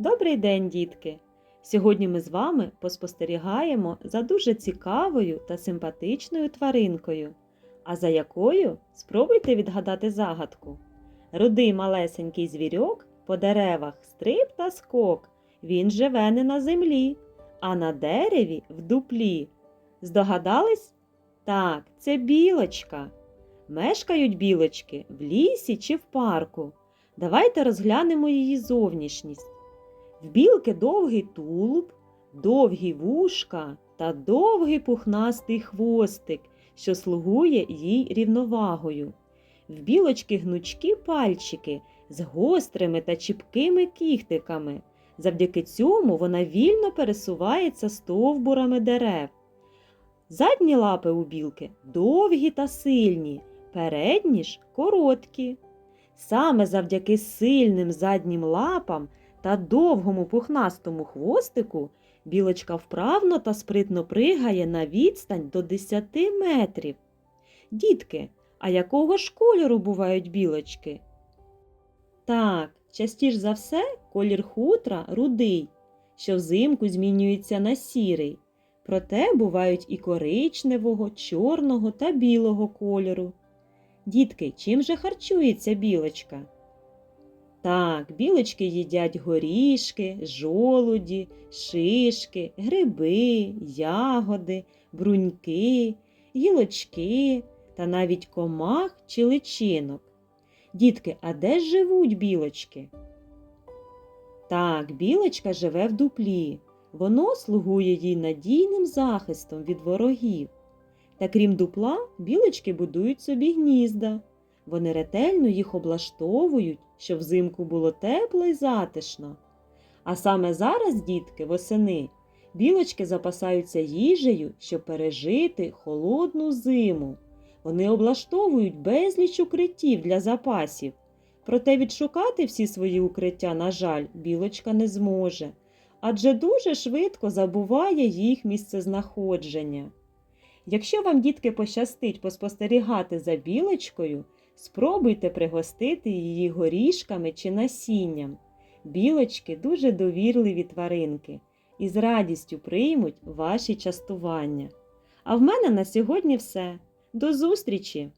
Добрий день, дітки! Сьогодні ми з вами поспостерігаємо за дуже цікавою та симпатичною тваринкою. А за якою спробуйте відгадати загадку. Рудий малесенький звірьок по деревах стриб та скок. Він живе не на землі, а на дереві в дуплі. Здогадались? Так, це білочка. Мешкають білочки в лісі чи в парку. Давайте розглянемо її зовнішність. В білки довгий тулуб, довгі вушка та довгий пухнастий хвостик, що слугує їй рівновагою. В білочки гнучкі пальчики з гострими та чіпкими кіхтиками. Завдяки цьому вона вільно пересувається стовбурами дерев. Задні лапи у білки довгі та сильні, передні ж короткі. Саме завдяки сильним заднім лапам та довгому пухнастому хвостику білочка вправно та спритно пригає на відстань до 10 метрів. Дітки, а якого ж кольору бувають білочки? Так, частіш за все колір хутра рудий, що взимку змінюється на сірий. Проте бувають і коричневого, чорного та білого кольору. Дітки, чим же харчується білочка? Так, білочки їдять горішки, жолуді, шишки, гриби, ягоди, бруньки, гілочки та навіть комах чи личинок. Дітки, а де живуть білочки? Так, білочка живе в дуплі. Воно слугує їй надійним захистом від ворогів. Та крім дупла, білочки будують собі гнізда. Вони ретельно їх облаштовують, щоб взимку було тепло і затишно. А саме зараз, дітки, восени, білочки запасаються їжею, щоб пережити холодну зиму. Вони облаштовують безліч укриттів для запасів. Проте відшукати всі свої укриття, на жаль, білочка не зможе, адже дуже швидко забуває їх місцезнаходження. Якщо вам, дітки, пощастить поспостерігати за білочкою, спробуйте пригостити її горішками чи насінням. Білочки дуже довірливі тваринки і з радістю приймуть ваші частування. А в мене на сьогодні все. До зустрічі!